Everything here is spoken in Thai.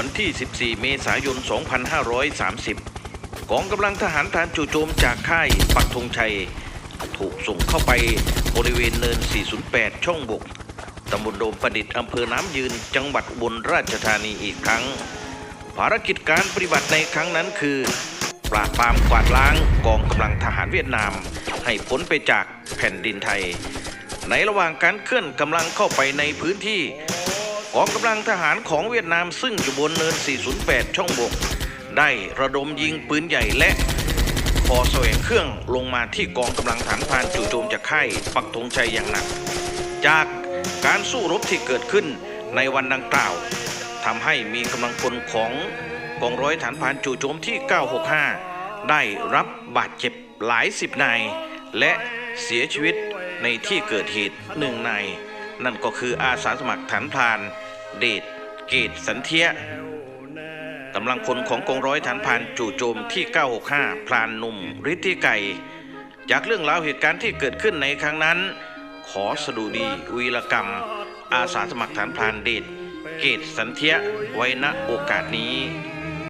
วันที่ 14 เมษายน 2530 กองกำลังทหารฐานจู่โจมจากค่ายปักธงชัย ถูกส่งเข้าไปบริเวณเนิน 408 ช่องบกตำบลโดมประดิษฐ์อำเภอน้ำยืน จังหวัดอุบลราชธานีอีกครั้ง ภารกิจการปฏิบัติในครั้งนั้นคือ ปราบปรามกวาดล้างกองกำลังทหารเวียดนาม ให้พ้นไปจากแผ่นดินไทย ในระหว่างการเคลื่อนกำลังเข้าไปในพื้นที่ กองกำลังทหารของเวียดนามซึ่งอยู่บนเนิน 408 ช่องบก ได้ระดมยิงปืนใหญ่และพอแสวงเครื่องลงมาที่กองกำลังฐานพานจู่โจมจากค่ายปักธงชัยอย่างหนัก จากการสู้รบที่เกิดขึ้นในวันดังกล่าวทำให้มีกำลังพลของกองร้อยฐานพานจู่โจมที่ 965 ได้รับบาดเจ็บหลายสิบนาย และเสียชีวิตในที่เกิดเหตุหนึ่งนายนั่นก็คืออาสาสมัครฐานพาน เดชเกตสันเทียกำลังพลของกองร้อยฐานพรานจู่โจมที่ 965พรานหนุ่มฤทธิไก่ จากเรื่องราวเหตุการณ์ที่เกิดขึ้นในครั้งนั้น ขอสดุดีวีรกรรม อาสาสมัครฐานพรานเดชเกตสันเทียไว้ณโอกาสนี้